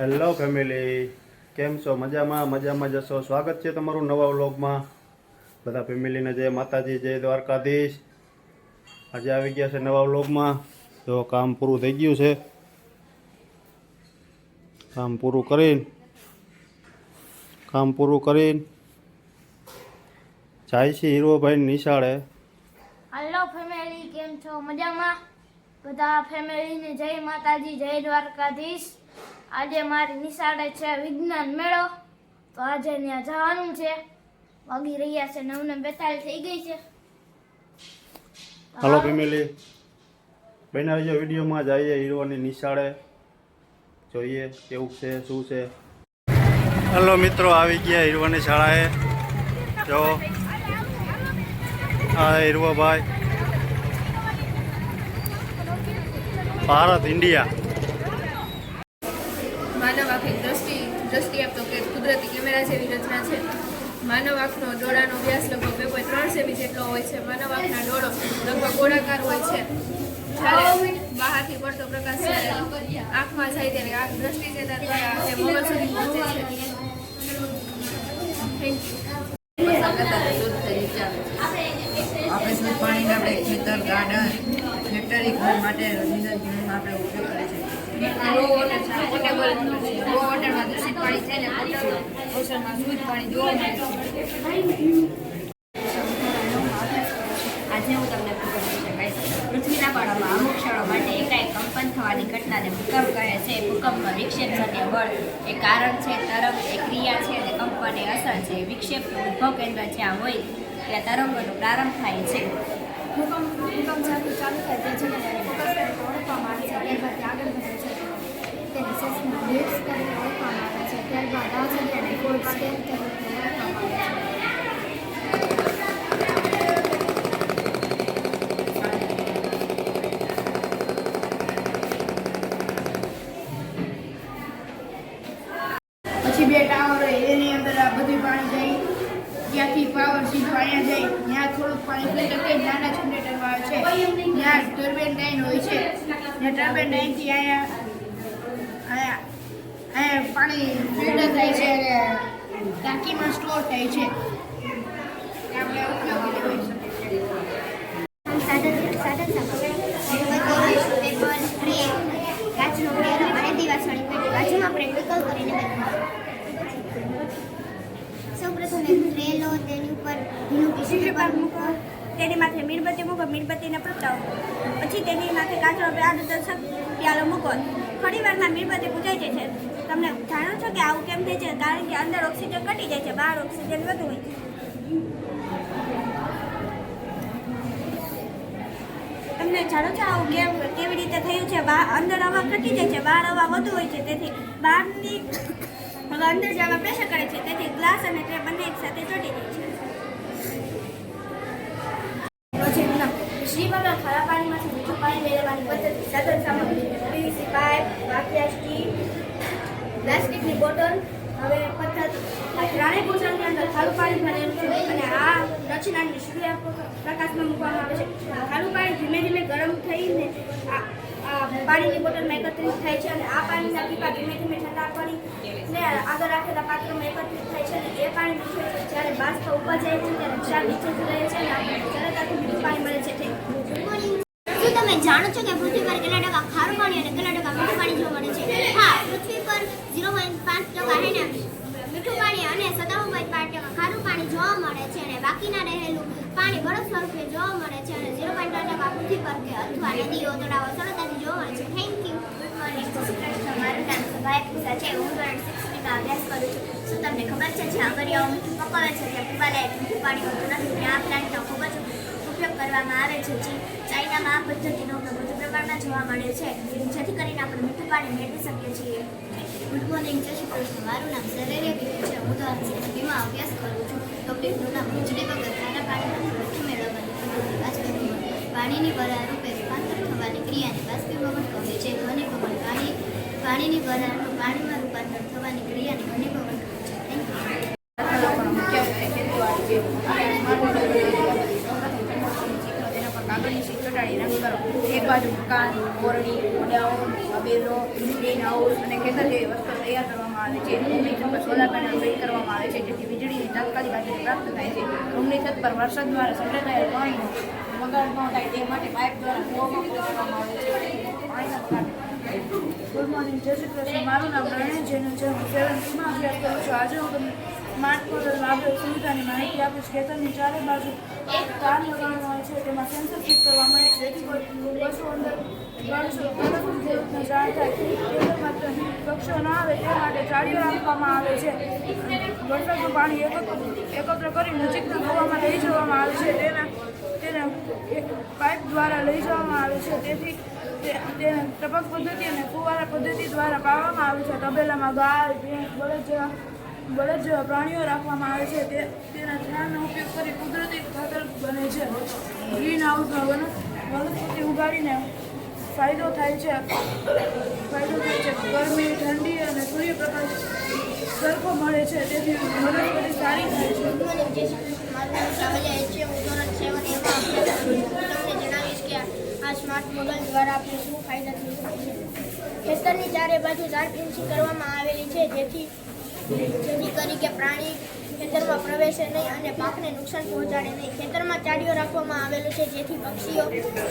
Hello family કેમ છો? મજામાં? મજામાં જશો. સ્વાગત છે તમારું નવા વ્લોગમાં. બધા ફેમિલીને જય માતાજી, જય દ્વારકાધીશ. આજે આવી ગયા છે નવા વ્લોગમાં. તો કામ પૂરું થઈ ગયું છે. કામ પૂરું કરીને, કામ પૂરું કરીને જાય છે હીરોભાઈ નિશાળે. હેલો ફેમિલી કેમ છો? મજામાં? બધા ફેમિલીને જય માતાજી, જય દ્વારકાધીશ. આજે મારી નિશાળે છે વિજ્ઞાન મેળો. તો આજે ત્યાં જવાનું છે. વાગી રહ્યા છે, નવ ને બેતાલીસ થઈ ગઈ છે. હાલો ફેમિલી બેન આજે વિડીયોમાં. જઈએ હીરોની નિશાળે. જોઈએ કેવું છે, શું છે. હલો મિત્રો, આવી ગયા હીરોની શાળાએ. જો. આ હીરવાભાઈ ભારત ઇન્ડિયા માનવ આંખની દ્રષ્ટિ દ્રષ્ટિ આપતો કે કુદરતી કેમેરા જેવી છે. માનવ આંખનો ડોળાનો વ્યાસ લગભગ બે પોઈન્ટ ત્રણ સેમી જેટલો હોય છે. માનવ આંખના ડોળો લગભગ ગોળાકાર હોય છે. બહારથી પડતો પ્રકાશ આંખમાં જાય ત્યારે આંખ દ્રષ્ટિ ચેતા દ્વારા તે છે. આપણે પાણીને આપણે ખેતર, ગાર્ડન ફેક્ટરી ઘર માટે રજીના જીવનમાં આપણે ઉપયોગ કરીએ વોટર છે પોટેબલ વોટરમાં દૂષિત આજે હું તમને પૃથ્વીના પાડામાં અમુક ક્ષણો માટે એકાએક કંપન થવાની ઘટનાને ભૂકંપ કહે છે. ભૂકંપમાં વિક્ષેપ સાથે બળ એ કારણ છે, તરંગ એ ક્રિયા છે અને કંપન એ અસર છે. વિક્ષેપનું ઉદ્ભવ કેન્દ્ર જ્યાં હોય, ત્યાં તરંગોનો પ્રારંભ થાય છે. ભૂકંપ ભૂકંપ ચાલુ થાય છે આગળ થઈ નાના જનરેટરમાં આવે છે. જ્યાં ટર્બેન લાઈન હોય છે. જ્યાં ટર્બેન લાઈનથી અહીંયા અહીંયા પાણી ફિલ્ટર થાય છે અને ટાંકીમાં સ્ટોર થાય છે. આપણે ઉપયોગી હોઈ શકે છે. સાધન સાધન પેપર સ્પ્રે કાચનો પેરો અને દીવાસળી પેટી બાજુમાં આપણે વિકલ્પ કરીને સૌપ્રથમ તેની ઉપર ભીનું ટીશ્યુ પેપર મૂકો તેની માથે મીણબત્તી મૂકો, મીણબત્તીને પ્રગટાવો પછી તેની માથે કાચનો પ્યાલો પ્યાલો મૂકો. થોડી વારમાં મીણબત્તી પૂજાઈ જાય છે. તમને જાણો છો કે આવું કેમ થાય છે? કારણ કે અંદર ઓક્સિજન ઘટી જાય છે, બહાર ઓક્સિજન વધુ હોય છે. તમને જાણો છો આવું કેમ, કેવી રીતે થયું છે? અંદર હવા ઘટી જાય છે, બહાર હવા વધુ હોય છે. તેથી બહારની હવા અંદર જવા પ્રેશર કરે છે. તેથી ગ્લાસ અને ટ્રે બંને એક સાથે ચોટી જાય છે. શ્રીમંગળ ખારા પાણીમાંથી મીઠું પાણી મેળવવાની પદ્ધતિ સાધન સામગ્રી પીવીસી પાઇપ વાકિયા સ્ટીલ પ્લાસ્ટિકની બોટલ હવે પથ્થર ત્રણેય ભોજનની અંદર ખારું પાણી ભરેલું છે અને આ રચનાને સૂર્ય પ્રકાશમાં મૂકવામાં આવે છે ખારું પાણી ધીમે ધીમે ગરમ થઈને આ આ પાણીની બોટલમાં એકત્રિત થાય છે અને આ પાણીના પીપા ધીમે ધીમે ઠંડા પડી ને આગળ રાખેલા પાત્રમાં એકત્રિત થાય છે અને એ પાણી નીચે છે. જ્યારે બાષ્પ ઉપર જાય છે, ત્યારે ક્ષાર નીચે રહે છે અને આપણે સરળતાથી મીઠું પાણી મળે છે. તમે જાણો છો કે પૃથ્વી પર કેટલા ટકા ખારું પાણી અને કેટલા ટકા મીઠું પાણી જોવા મળે છે? હા, પૃથ્વી પર ઝીરો પોઈન્ટ પાંચ ટકા હે ને? મીઠું પાણી અને સત્તાવન પાટિયામાં ખારું પાણી જોવા મળે છે અને બાકીના રહેલું પાણી બરફ સ્વરૂપે જોવા મળે છે અને ઝીરો પોઈન્ટ ટકા પૃથ્વી પર કે અથવા નદીઓ, તળાવો, સરળતાથી જોવા મળે છે. થેન્ક યુ ગુડ મોર્નિંગ મારું નામ સભાય પૂછા છે હું ધોરણ સિક્સમાં અભ્યાસ કરું છું. શું તમને ખબર છે જ્યાં આંગળીઓ મીઠું પકવે છે, ત્યાં પીવાલાયક મીઠું પાણી હોતું નથી ત્યાં પ્લાન્ટનો ખૂબ જ ઉપયોગ કરવામાં આવે છે જે ચાઇનામાં આ પદ્ધતિનો ઉપયોગ વધુ પ્રમાણમાં જોવા મળે છે. જેથી કરીને આપણે મીઠું પાણી મેળવી શકીએ છીએ. ગુડ મોર્નિંગ જય શ્રી કૃષ્ણ મારું નામ સરેરિયા બીજું છે હું ધોરણ સિક્સમાં અભ્યાસ કરું છું ટોપિકનું નામ વીજળી વગર ખારા પાણીમાં મીઠું મેળવવાની બાષ્પીભવન પાણીની વરાળ રૂપે રૂપાંતર થવાની ક્રિયાને બાષ્પીભવન કહે છે ઘનીભવન પાણી પાણીની વરાળનું પાણીમાં રૂપાંતર થવાની ક્રિયાને ઘનીભવન કહે છે થેન્ક યુ કાગળની શીટ ચોંટાડી રંગ કરો બાજુ મકાન ઓરડી ગોડાઉન અબેરો ગ્રીન હાઉસ અને ખેતર જેવી વસ્તુઓ તૈયાર કરવામાં આવે છે. રૂમની છત પર સોલાર પેનલ ફિટ કરવામાં આવે છે, જેથી વીજળીની તાત્કાલિક હાજરી પ્રાપ્ત થાય છે. રૂમની છત પર વરસાદ દ્વારા સંગ્રહાયેલ પાણીનો બગાડ ન થાય તે માટે પાઇપ દ્વારા કૂવામાં કરવામાં આવે છે. Good morning. જય શ્રી કૃષ્ણ. મારું નામ પ્રણય જેનું છે. હું સેવન્થમાં અભ્યાસ કરું છું. આજે હું તમને મોડલ આપેલ સુવિધાની માહિતી આપીશ. ખેતરની ચારે બાજુ એક લગાવવામાં આવે છે. તેમાં સેન્સર કરવામાં આવે છે. જેથી પશુ થાય. પક્ષીઓ ન આવે, તે માટે જાળીઓ આપવામાં આવે છે. વરસાદનું પાણી એકત્ર કરી નજીકના ગોવામાં લઈ જવામાં આવે છે. તેના, તેને પાઇપ દ્વારા લઈ જવામાં આવે છે. તેથી તેને ટપક પદ્ધતિ અને ફુવારા પદ્ધતિ દ્વારા પાવામાં આવે છે. તબેલામાં ગાય, ભેંસ, બળદ જેવા બળદ જેવા પ્રાણીઓ રાખવામાં આવે છે. તે તેના છાણનો ઉપયોગ કરી કુદરતી ખાતર બને છે. ગ્રીન હાઉસમાં વન વનસ્પતિ ઉગાડીને ફાયદો થાય છે. ફાયદો થાય છે. ગરમી, ઠંડી અને સૂર્યપ્રકાશ સરખો મળે છે. તેથી વનસ્પતિ સારી થાય છે. આ સ્માર્ટ મોડલ દ્વારા આપણે શું ફાયદા થઈ શકે છે ખેતરની ચારે બાજુ ઝાડ ફેન્સી કરવામાં આવેલી છે. જેથી જેથી કરી કે પ્રાણી ખેતરમાં પ્રવેશે નહીં અને પાકને નુકસાન પહોંચાડે નહીં. ખેતરમાં ચાડીઓ રાખવામાં આવેલું છે જેથી પક્ષીઓ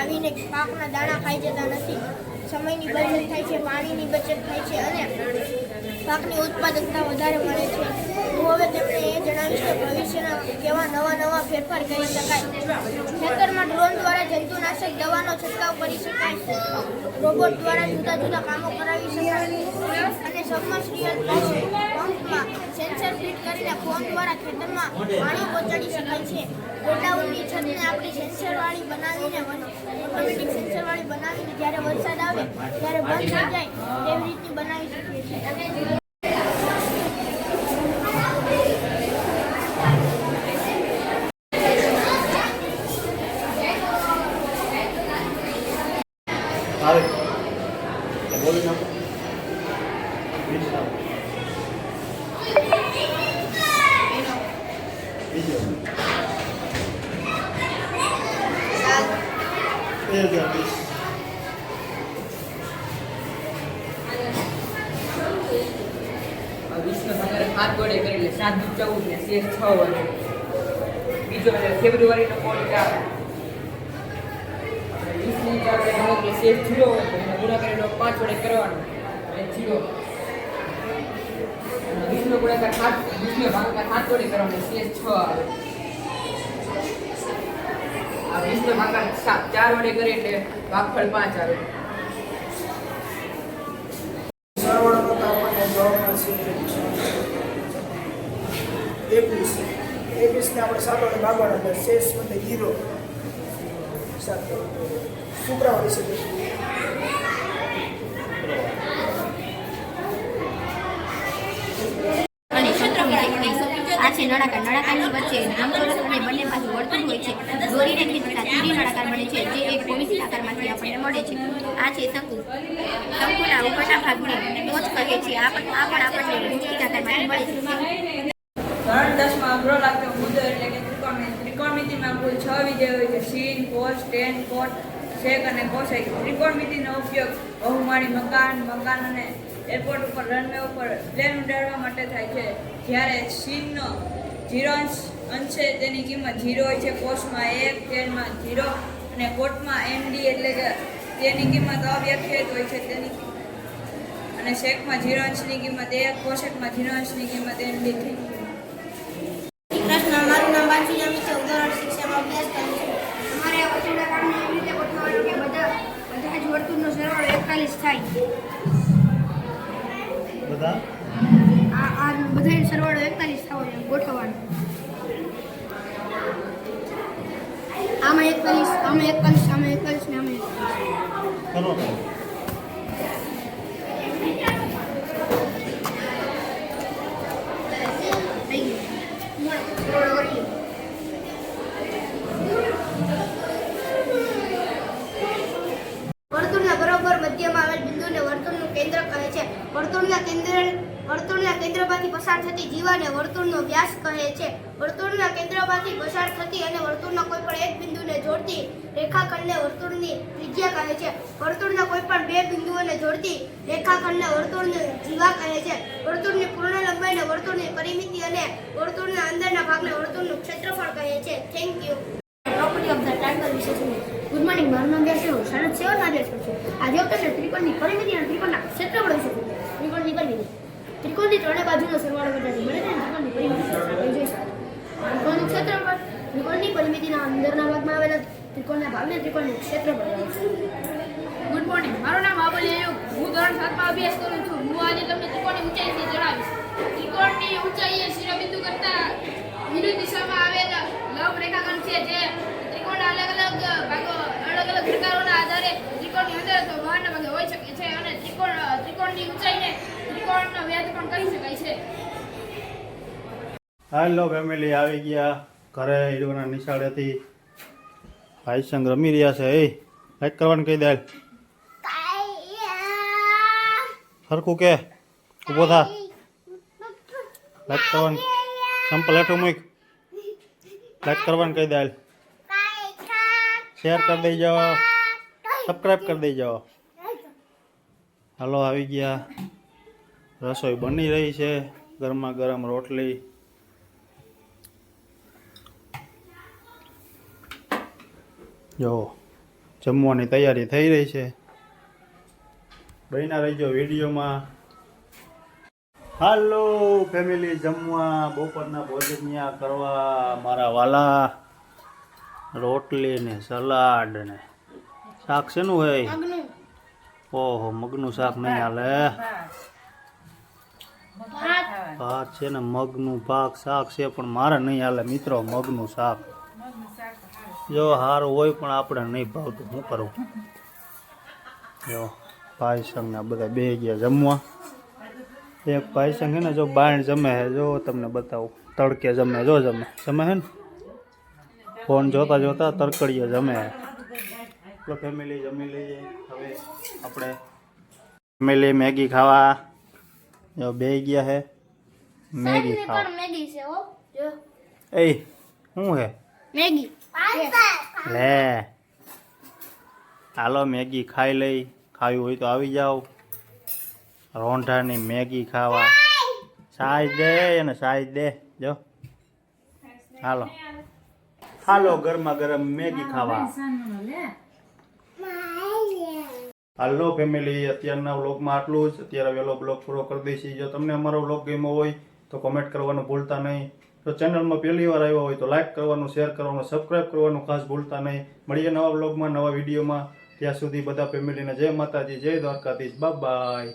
આવીને પાકના દાણા ખાઈ જતા નથી. સમયની બચત થાય છે, પાણીની બચત થાય છે અને પાકની ઉત્પાદકતા વધારે મળે છે. હું હવે તેમણે એ જણાવીશ કે ભવિષ્યના કેવા નવા નવા ફેરફાર કરી શકાય. ખેતરમાં ડ્રોન દ્વારા જંતુનાશક દવાનો છંટકાવ કરી શકાય. રોબોટ દ્વારા જુદા જુદા કામો કરાવી શકાય. અને સબમર્સિબલ પંપમાં સેન્સર ફિટ કરીને ફોન દ્વારા ખેતરમાં પાણી પહોંચાડી શકાય છે. ગોડાઉનની છતને આપણે સેન્સરવાળી બનાવીને ઓટોમેટિક સેન્સરવાળી બનાવીને જ્યારે વરસાદ આવે, ત્યારે બંધ થઈ જાય, તેવી રીતની બનાવી શકીએ છીએ આવે તો બોલી નાખો વીસ નાખો. બીજો બે હજાર વીસ વિશ્વ ભાગરે સાત વડે કરી એટલે સાત ચૌદ ને શેષ છ વડે બીજો. ફેબ્રુઆરીનો કોડ ચાર વીસની ચાર જીરો એનો પાંચ વડે કરવાનો એટલે જીરો અને વીસનો ગુણાકાર સાત વીસનો ભાગાકાર સાત વડે કરવાનો શેષ છ આવે આ વીસનો ભાગાકાર સાત ચાર વડે કરીએ એટલે પાંચ આવે એકવીસ એકવીસને આપણે સાત વડે ભાગવાના એટલે શેષ વધે જીરો સાત શુક્રવાર વિશે છે, નળાકાર, નળાકારની વચ્ચે લંબચોરસ અને બંને બાજુ વર્તુળ હોય છે. દોરીને ખેંચતા ત્રિડી નળાકાર બને છે, જે એક ભૂમિતિ આકારમાંથી આપણને મળે છે. આ છે શંકુ. શંકુના ઉપરના ભાગને ટોચ કહે છે. આ પણ આ પણ આપણને ભૂમિતિ આકારમાંથી મળે છે. દસમાં અઘરો લાગતો મુદ્દો એટલે કે ત્રિકોણમિતિ. ત્રિકોણમિતિમાં કુલ છ વિધેય હોય છે. Sin cos tan cot sec અને કોસેક ત્રિકોણમિતિનો ઉપયોગ બહુમાળી મકાન મકાન અને એરપોર્ટ ઉપર રનવે ઉપર પ્લેન ઉડાડવા માટે થાય છે. જ્યારે સીનનો ઝીરો અંશ છે તેની કિંમત ઝીરો હોય છે. કોસમાં એક ટ્રેનમાં ઝીરો અને કોટમાં એનડી એટલે કે તેની કિંમત અવ્યાખ્યાયિત હોય છે તેની. અને શેકમાં ઝીરો અંશની કિંમત એક કોશેકમાં ઝીરો અંશની કિંમત એનડી થઈ સરવાળો એકતાલીસ થવો જોઈએ, ગોઠવવાનો. આમાં એકતાલીસ આમાં એકતાલીસ આમાં એકતાલીસ ને આમાં એકતાલીસ. વર્તુળના બરોબર મધ્યમાં આવેલ બિંદુને વર્તુળનું કેન્દ્ર કહે છે. વર્તુળના કેન્દ્ર કેન્દ્રમાંથી પસાર થતી જીવાને વર્તુળનો વ્યાસ કહે છે. વર્તુળના કેન્દ્રમાંથી પસાર થતી અને વર્તુળના કોઈ પણ એક બિંદુને જોડતી રેખાખંડને વર્તુળની ત્રિજ્યા કહે છે. વર્તુળના કોઈ પણ બે બિંદુઓને જોડતી રેખાખંડને વર્તુળને જીવા કહે છે. વર્તુળની પૂર્ણ લંબાઈને વર્તુળની પરિમિતિ અને વર્તુળના અંદરના ભાગને વર્તુળનું ક્ષેત્રફળ કહે છે. Thank you property of the triangle વિશે ગુડ મોર્નિંગ મારું નામ છે. સાડા સેવન આજે છું. આજે તમને ત્રિકોણની પરિમિતિ અને ત્રિકોણના ક્ષેત્રફળ વિશે કહું. ત્રિકોણની પરિમિતિ ત્રિકોણની ત્રણેય બાજુનો સરવાળો કરવાથી મળે છે અને ત્રિકોણની પરિમિતિ આપણે જોઈ શકીએ ત્રિકોણનું ક્ષેત્રફળ ત્રિકોણની પરિમિતિના અંદરના ભાગમાં આવેલા ત્રિકોણના ભાગને ત્રિકોણનું ક્ષેત્રફળ કહે ગુડ મોર્નિંગ મારું નામ આબોલી અયુબ હું ધોરણ સાતમાં અભ્યાસ કરું છું. હું આજે તમને ત્રિકોણની ઊંચાઈ વિશે જણાવીશ. ત્રિકોણની ઊંચાઈ એ શિરોબિંદુ કરતા વિરુદ્ધ દિશામાં આવેલા લંબ રેખાખંડ છે જે ત્રિકોણના અલગ અલગ ભાગો અલગ અલગ પ્રકારોના આધારે ત્રિકોણની અંદર અથવા બહારના ભાગે હોઈ શકે છે અને ત્રિકોણ ત્રિકોણની ઊંચાઈને ત્રિકોણનો વ્યાજ પણ કરી શકાય છે. હાલો ફેમિલી આવી ગયા ઘરે હીરોના નિશાળેથી. ભાઈ સંગ રમી રહ્યા છે, એ. લાઈક કરવાનું કહી દે સરખું કે? ઊભો થા. લાઈક કરવાનું. સંપલ હેઠું મૂક. લાઈક કરવાનું કહી દે શેર કરી દઈ જાઓ સબસ્ક્રાઈબ કરી દઈ જાઓ હાલો, આવી ગયા. રસોઈ બની રહી છે. ગરમા ગરમ રોટલી. જો જમવાની તૈયારી થઈ રહી છે. બહેના રહીજો વિડીયોમાં. હાલો ફેમિલી જમવા બપોરના ભોજન કરવા મારા વાલા. રોટલી ને સલાડ ને શાક શેનું હોય? ઓહો મગનું શાક નહીં હાલે. ભાત. છે ને મગનું ભાગ શાક છે પણ મારે નહીં હાલે. મિત્રો મગનું શાક. જો સારું હોય પણ આપણે નહીં ભાવતું. શું કરું? જો ભાઈ સંગ બધા બે ગયા જમવા. એક ભાઈ સંઘ ને જો બાણ જમે હે જો તમને બતાવું. તડકે જમે જો જમે. જમે હે ને? ફોન જોતા જોતા તડકડીએ જમે તો ફેમિલી જમી લઈએ. હવે આપણે ફેમિલી મેગી ખાવા. જો બે ગયા હે. મેગી ખાવા. છે એ શું છે મેગી. લે. હાલો મેગી ખાઈ લઈ. ખાવી હોય તો આવી જાઓ. રોંઢાની મેગી ખાવા. સાઈઝ દે અને સાઈઝ દે. જો. હાલો. હાલો, ગરમા ગરમ મેગી ખાવા. હાલો, ફેમિલી, અત્યારના વ્લોગમાં આટલું જ. અત્યારે વહેલો બ્લોગ પૂરો કરી દઈશી. જો તમને અમારો વ્લોગ ગમ્યો હોય તો કોમેન્ટ કરવાનું ભૂલતા નહીં. જો ચેનલમાં પહેલી વાર આવ્યા હોય તો લાઈક કરવાનું શેર કરવાનું સબસ્ક્રાઈબ કરવાનું ખાસ ભૂલતા નહીં. મળીએ નવા બ્લોગમાં નવા વિડીયોમાં ત્યાં સુધી બધા ફેમિલીને જય માતાજી, જય દ્વારકાધીશ. બાય